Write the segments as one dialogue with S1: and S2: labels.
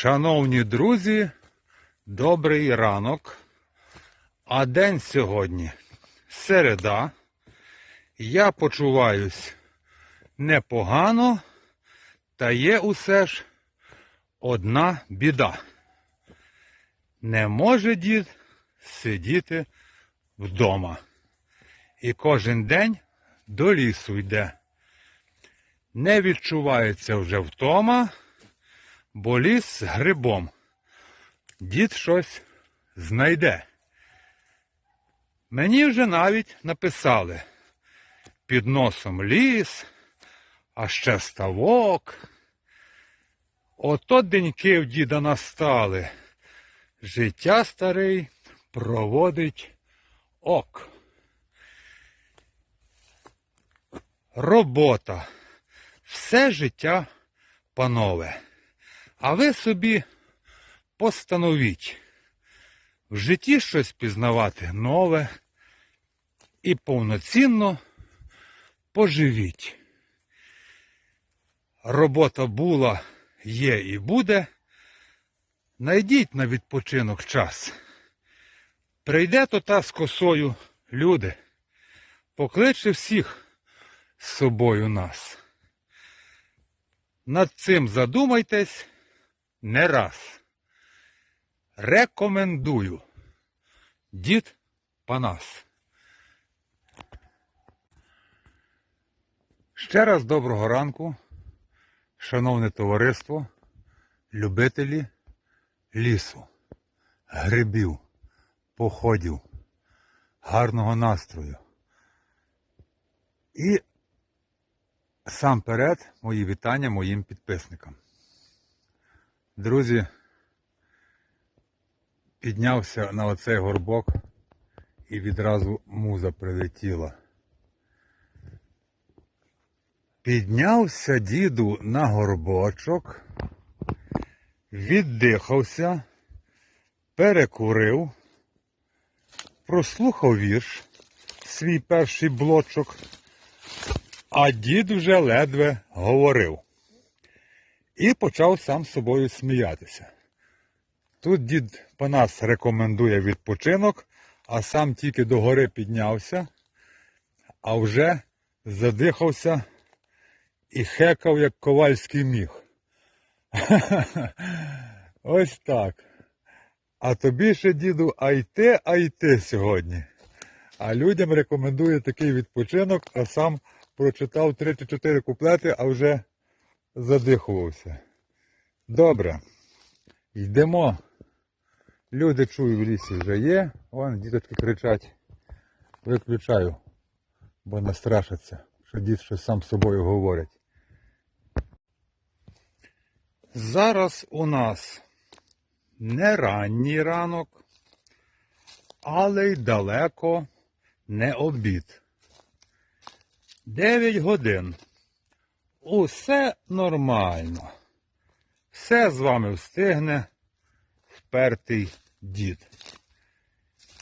S1: Шановні друзі, добрий ранок. А день сьогодні середа. Я почуваюсь непогано, та є усе ж одна біда. Не може дід сидіти вдома. І кожен день до лісу йде. Не відчувається вже втома, бо ліс з грибом. Дід щось знайде. Мені вже навіть написали під носом ліс, а ще ставок. Ото деньки в діда настали. Життя старий проводить ок. Робота. Все життя панове. А ви собі постановіть в житті щось пізнавати нове і повноцінно поживіть. Робота була, є і буде. Найдіть на відпочинок час. Прийде то та з косою люди, покличе всіх з собою нас. Над цим задумайтесь не раз. Рекомендую. Дід Панас. Ще раз доброго ранку, шановне товариство, любителі лісу, грибів, походів, гарного настрою. І сам перед мої вітання моїм підписникам. Друзі, піднявся на оцей горбок і відразу муза прилетіла. Піднявся діду на горбочок, віддихався, перекурив, прослухав вірш, свій перший блочок, а дід вже ледве говорив. І почав сам з собою сміятися. Тут дід Панас рекомендує відпочинок, а сам тільки до гори піднявся, а вже задихався і хекав, як ковальський міг. Ось так. А тобі ще, діду, а йти, а йти сьогодні. А людям рекомендує такий відпочинок, а сам прочитав 3-4 куплети, а вже задихувався. Добре. Йдемо. Люди чую в лісі вже є. Вон діточки кричать. Виключаю, бо не страшаться, що дід щось сам з собою говорять. Зараз у нас не ранній ранок, але й далеко не обід. 9 годин. Усе нормально. Все з вами встигне впертий дід.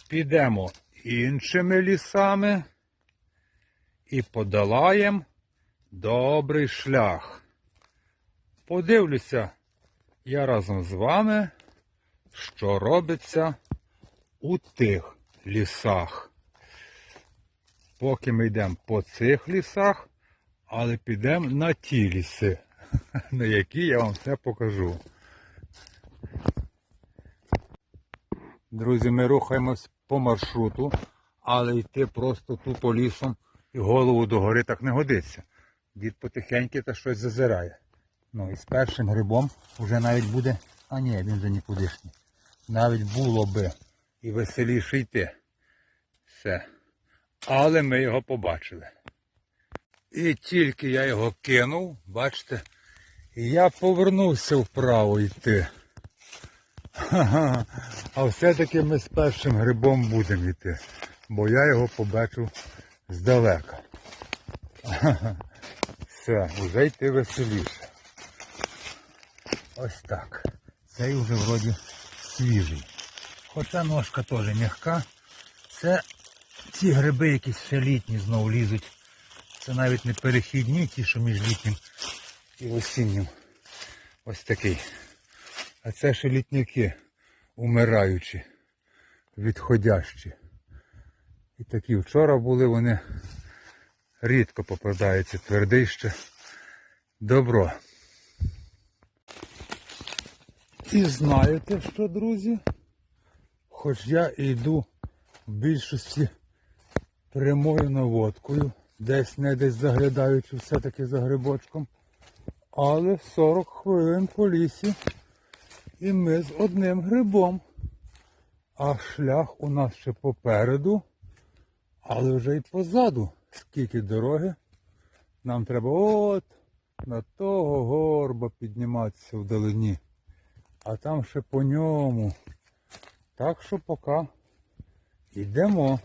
S1: Підемо іншими лісами і подолаємо добрий шлях. Подивлюся я разом з вами, що робиться у тих лісах. Поки ми йдемо по цих лісах, але підемо на ті ліси, на які я вам все покажу. Друзі, ми рухаємось по маршруту, але йти просто тупо лісом і голову догори так не годиться. Дід потихеньки та щось зазирає. Ну і з першим грибом вже навіть буде... А ні, він вже нікудишній. Навіть було би і веселіше йти. Все. Але ми його побачили. І тільки я його кинув, бачите, я повернувся вправо йти. А все-таки ми з першим грибом будемо йти, бо я його побачив здалека. Все, вже йти веселіше. Ось так. Цей вже вроді свіжий. Хоча ножка теж м'яка. Це ці гриби якісь ще літні знову лізуть. Це навіть не перехідні, ті, що між літнім і осіннім. Ось такий А це ще літняки, умираючі, відходящі. І такі вчора були вони рідко попадаються, твердий ще. Добро. І знаєте що, друзі? Хоч я йду в більшості прямою наводкою, десь не десь заглядаючи все-таки за грибочком, але 40 хвилин по лісі і ми з одним грибом. А шлях у нас ще попереду, але вже й позаду. Скільки дороги. Нам треба от на того горба підніматися вдалині. А там ще по ньому. Так що поки йдемо.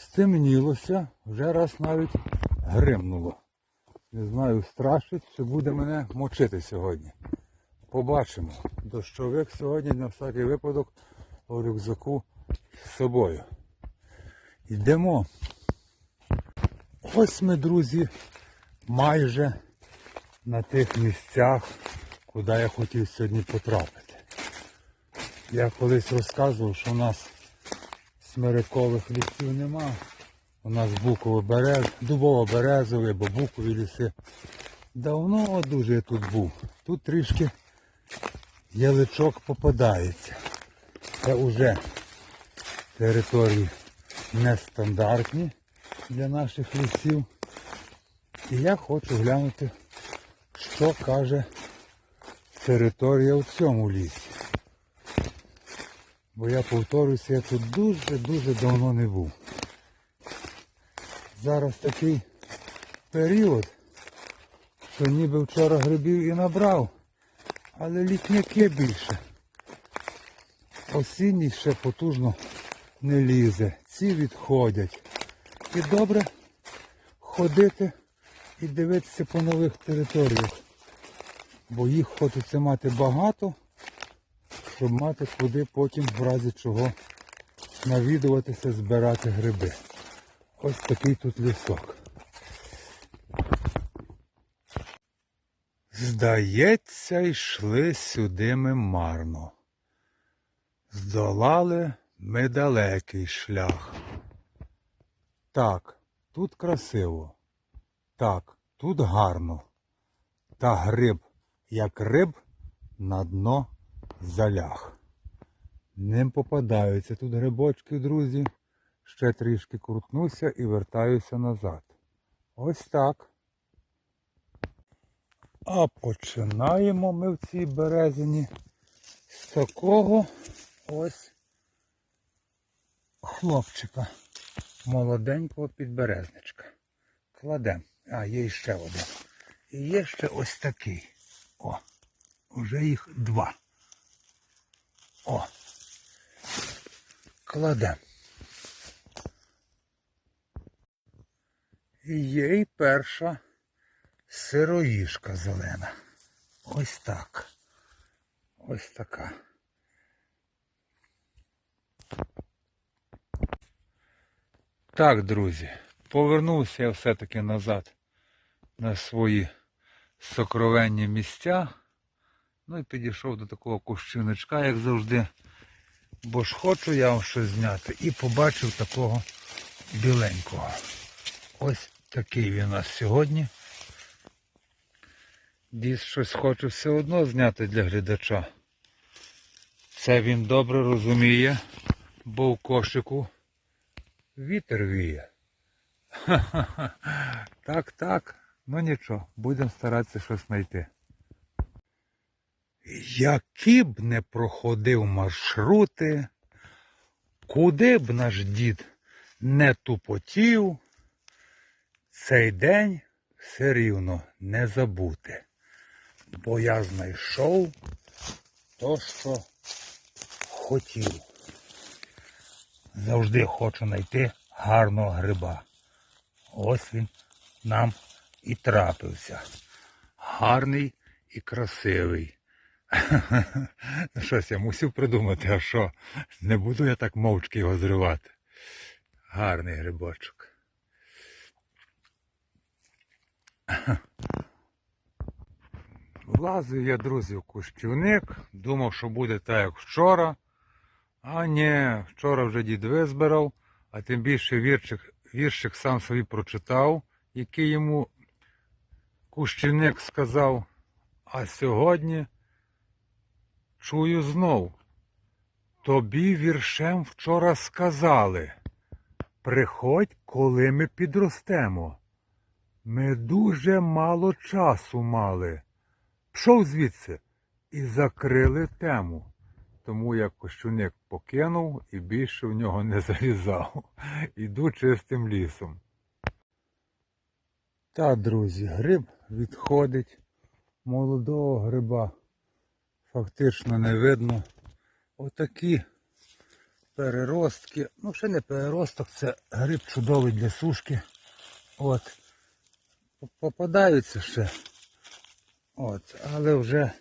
S1: Стемнілося, вже раз навіть гримнуло. Не знаю, страшить, чи буде мене мочити сьогодні. Побачимо. Дощовик сьогодні на всякий випадок у рюкзаку з собою. Йдемо. Ось ми, друзі, майже на тих місцях, куди я хотів сьогодні потрапити. Я колись розказував, що у нас смирикових лісів нема. У нас буково-берез, дубово-березові або букові ліси. Давно дуже я тут був. Тут трішки яличок попадається. Це вже території нестандартні для наших лісів. І я хочу глянути, що каже територія в цьому лісі. Бо я повторююся, я тут дуже-дуже давно не був. Зараз такий період, що ніби вчора грибів і набрав, але літняки більше. Осінній ще потужно не лізе. Ці відходять. І добре ходити і дивитися по нових територіях. Бо їх хочеться мати багато, щоб мати куди потім в разі чого навідуватися, збирати гриби. Ось такий тут лісок. Здається, йшли сюди ми марно. Здолали ми далекий шлях. Так, тут красиво. Так, тут гарно. Та гриб, як риб, на дно заляг. Ним попадаються тут грибочки, друзі. Ще трішки крутнуся і вертаюся назад. Ось так. А починаємо ми в цій березині з такого ось хлопчика. Молоденького підберезничка. Кладемо. А, є ще один. І є ще ось такий. О, вже їх два. О. Кладемо. І є і перша сироїшка зелена. Ось так. Ось така. Так, друзі, повернувся я все-таки назад на свої сокровенні місця. Ну і підійшов до такого кущиночка, як завжди. Бо ж хочу я вам щось зняти. І побачив такого біленького. Ось такий він у нас сьогодні. Дійс щось хочу все одно зняти для глядача. Це він добре розуміє, бо в кошику вітер віє. Так, так. Ну нічого, будемо старатися щось знайти. Які б не проходив маршрути, куди б наш дід не тупотів, цей день все рівно не забути. Бо я знайшов то, що хотів. Завжди хочу знайти гарного гриба. Ось він нам і трапився. Гарний і красивий. Щось я мусив придумати, а що? Не буду я так мовчки його зривати. Гарний грибочок. Влазив я, друзі, в кущівник, думав, що буде так, як вчора. А ні, вчора вже дід визбирав, а тим більше вірчик, віршик сам собі прочитав, який йому кущівник сказав. А сьогодні чую знов. Тобі віршем вчора сказали. Приходь, коли ми підростемо. Ми дуже мало часу мали. Пшов звідси і закрили тему. Тому я кощуник покинув і більше в нього не залізав. Іду чистим лісом. Та, друзі, гриб відходить. Молодого гриба фактично не видно. Отакі переростки. Ну, ще не переросток, це гриб чудовий для сушки. От. Попадаються ще. От, але вже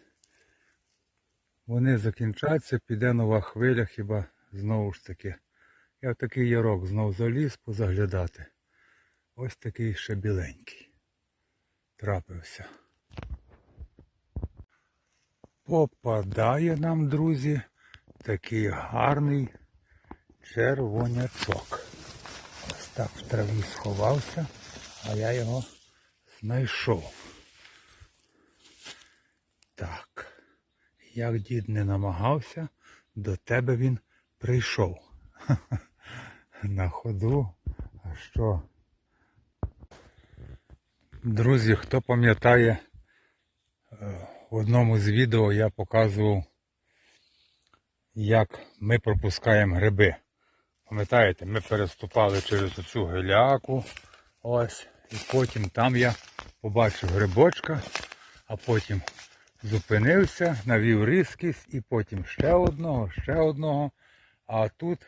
S1: вони закінчаться, піде нова хвиля, хіба знову ж таки. Я в такий ярок знов заліз позаглядати. Ось такий ще біленький. Трапився. Попадає нам, друзі, такий гарний червонячок. Ось так в траві сховався, а я його знайшов. Так, як дід не намагався, до тебе він прийшов. На ходу. А що? Друзі, хто пам'ятає, е, в одному з відео я показував, як ми пропускаємо гриби. Пам'ятаєте, ми переступали через цю геляку. Ось. І потім там я побачив грибочка, а потім зупинився, навів різкість і потім ще одного, ще одного. А тут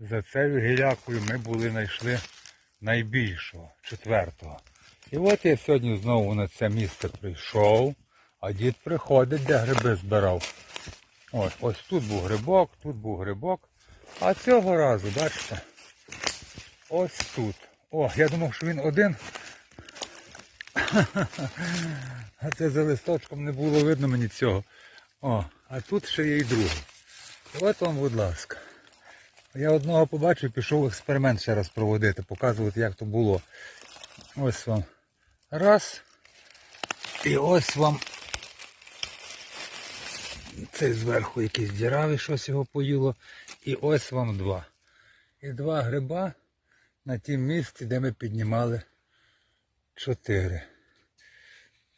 S1: за цією гілякою ми були знайшли найбільшого, четвертого. І от я сьогодні знову на це місце прийшов, а дід приходить, де гриби збирав. Ось, ось тут був грибок, тут був грибок. А цього разу, бачите, ось тут. О, я думав, що він один. А це за листочком не було видно мені цього. О, а тут ще є і другий. От вам, будь ласка. Я одного побачив, пішов експеримент ще раз проводити, показувати, як то було. Ось вам. Раз. І ось вам. Цей зверху якийсь діравий, щось його поїло. І ось вам два. І два гриба на тім місці, де ми піднімали чотири.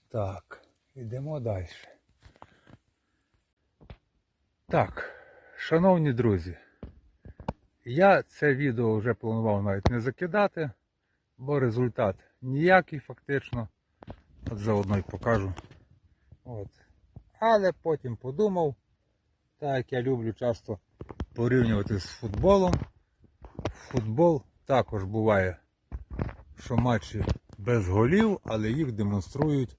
S1: Так, йдемо далі. Так, шановні друзі, я це відео вже планував навіть не закидати, бо результат ніякий фактично. От заодно й покажу. От. Але потім подумав, так як я люблю часто порівнювати з футболом. Футбол також буває, що матчі без голів, але їх демонструють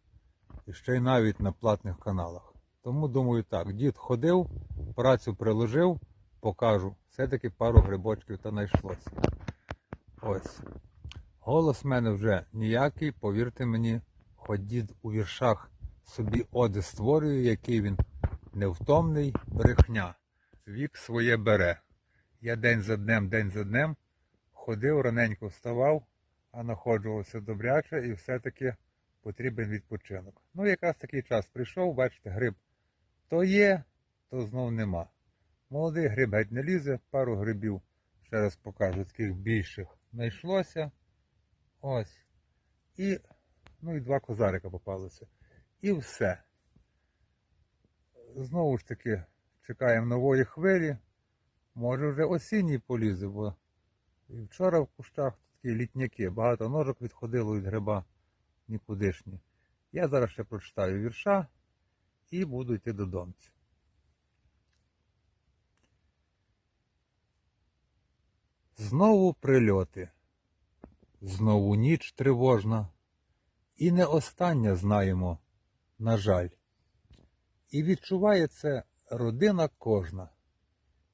S1: ще й навіть на платних каналах. Тому думаю так, дід ходив, працю приложив, покажу. Все-таки пару грибочків та знайшлося. Ось. Голос в мене вже ніякий, повірте мені, хоч у віршах собі оди створює, який він невтомний, брехня. Вік своє бере. Я день за днем, день за днем ходив, раненько вставав, а находжувався добряче і все-таки потрібен відпочинок. Ну, якраз такий час прийшов, бачите, гриб то є, то знов нема. Молодий гриб геть не лізе, пару грибів, ще раз покажу, таких більших знайшлося. Ось. І, ну і два козарика попалося. І все. Знову ж таки, чекаємо нової хвилі. Може вже осінній полізе, бо і вчора в кущах такі літняки, багато ножок відходило від гриба нікудишні. Я зараз ще прочитаю вірша і буду йти додому. Знову прильоти, знову ніч тривожна, і не остання знаємо, на жаль. І відчуває це родина кожна,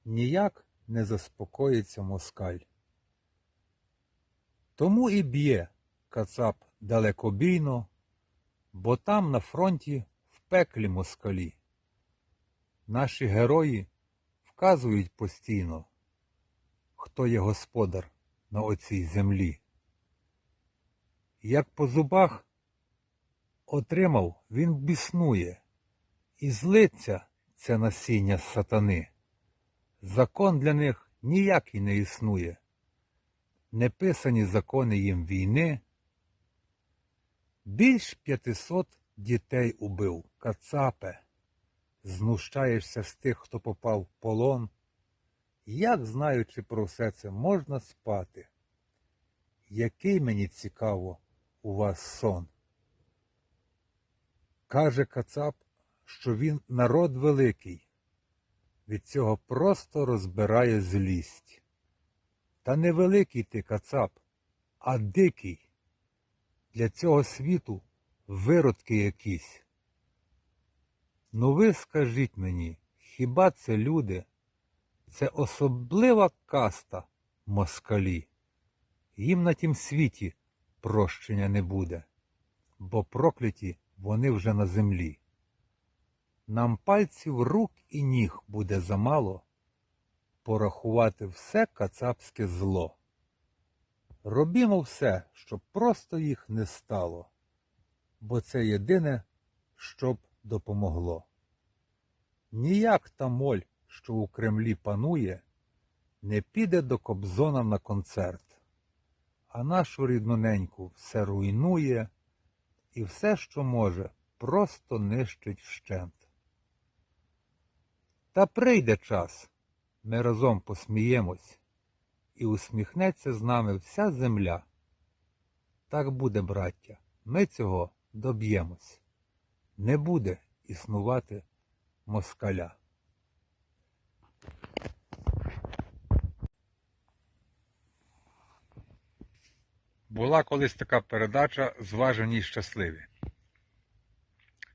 S1: ніяк не заспокоїться москаль. Тому і б'є кацап далекобійно, бо там на фронті в пеклі москалі. Наші герої вказують постійно, хто є господар на оцій землі. Як по зубах отримав, він біснує, і злиться це насіння сатани. Закон для них ніякий не існує. Неписані закони їм війни. Більш п'ятисот дітей убив, кацапе. Знущаєшся з тих, хто попав в полон. Як, знаючи про все це, можна спати? Який мені цікаво у вас сон? Каже Кацап, що він народ великий, від цього просто розбирає злість. Та не великий ти Кацап, а дикий. Для цього світу виродки якісь. Ну ви скажіть мені, хіба це люди? Це особлива каста москалі. Їм на тім світі прощення не буде, бо прокляті вони вже на землі. Нам пальців рук і ніг буде замало порахувати все кацапське зло. Робімо все, щоб просто їх не стало, бо це єдине, що б допомогло. Ніяк та моль, що у Кремлі панує, не піде до Кобзона на концерт, а нашу рідноненьку все руйнує і все, що може, просто нищить вщент. Та прийде час, ми разом посміємось, і усміхнеться з нами вся земля. Так буде, браття, ми цього доб'ємось. Не буде існувати москаля. Була колись така передача Зважені й щасливі.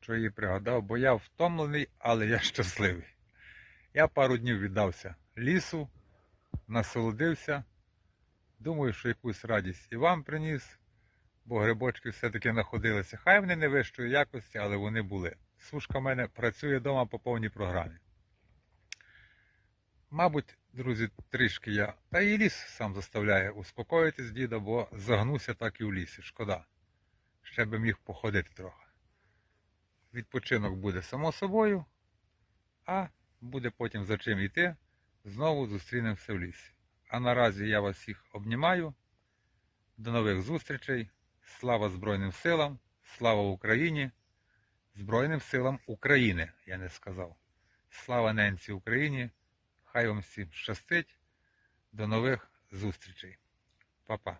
S1: Що її пригадав, бо я втомлений, але я щасливий. Я пару днів віддався лісу, насолодився. Думаю, що якусь радість і вам приніс, бо грибочки все-таки знаходилися. Хай вони не вищої якості, але вони були. Сушка в мене працює вдома по повній програмі. Мабуть, друзі, трішки я. Та і ліс сам заставляє успокоїтись, діда, бо загнуся так і в лісі. Шкода. Ще би міг походити трохи. Відпочинок буде само собою, а буде потім за чим йти. Знову зустрінемося в лісі. А наразі я вас всіх обнімаю. До нових зустрічей. Слава Збройним силам, слава Україні, Збройним силам України, я не сказав. Слава ненці Україні! Хай вам всім щастить. До нових зустрічей. Па-па.